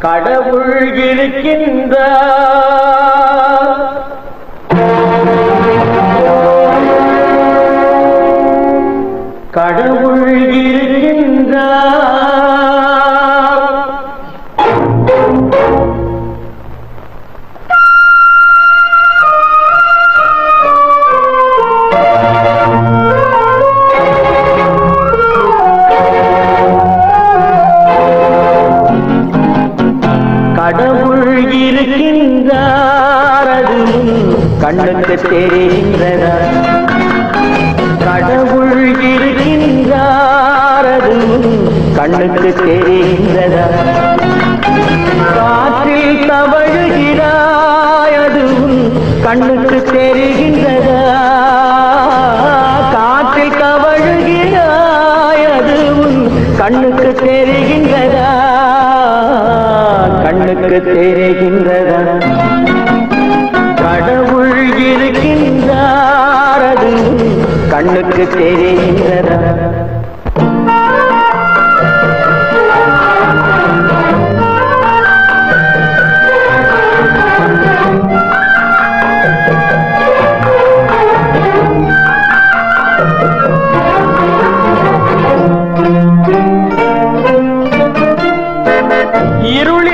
கடவுள் இருக்கின்ற கடவுள் இருக்கின்றார் கடவுள் இருக்கின்றார் அது கண்ணுக்கு தெரிகின்றதா? கடவுள் இருக்கின்றார் அது கண்ணுக்கு தெரிகின்றதா? காற்றில் தவழுகிறாய் அது கண்ணுக்கு தெரிகின்றதா? காற்றில் தவழுகிறாய் அது கண்ணுக்கு தெரிகின்றதா? கண்ணுக்கு தெரிகின்றதா? கடவுள் இருக்கின்றார் கண்ணுக்கு தெரிகின்றதா?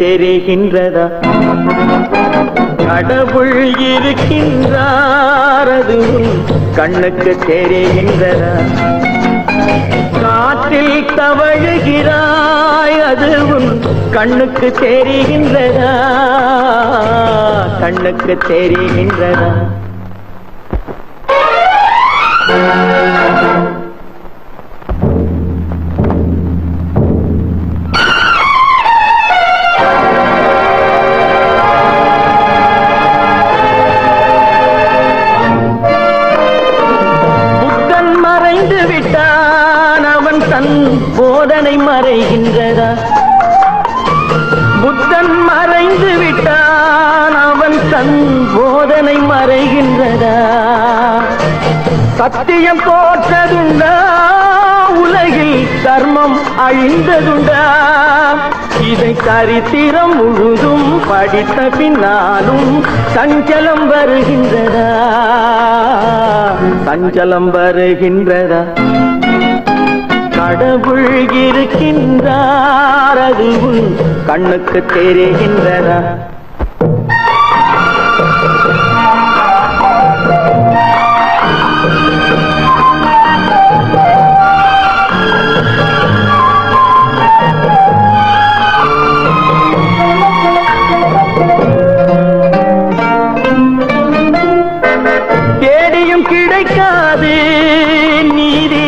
தெரிகின்றதா? கடவுள் இருக்கின்றார் கண்ணுக்கு தெரிகின்றதா? காற்றில் தவழுகிறாய் அதுவும் கண்ணுக்கு தெரிகின்றதா? கண்ணுக்கு தெரிகின்றதா? மறைகின்றதா புத்தன் மறைந்து விட்டான். அவன் தன் போதனை மறைகின்றதா? சத்தியம் தோற்றதுண்டா உலகில் தர்மம் அழிந்ததுண்டா? இதை சரித்திரம் முழுதும் படித்த பின்னாலும் சஞ்சலம் வருகின்றதா? சஞ்சலம் வருகின்றதா? கடவுள் இருக்கின்றார். அதுவும் கண்ணுக்கு தெரிகின்றதா? கிடைக்காது. நீதி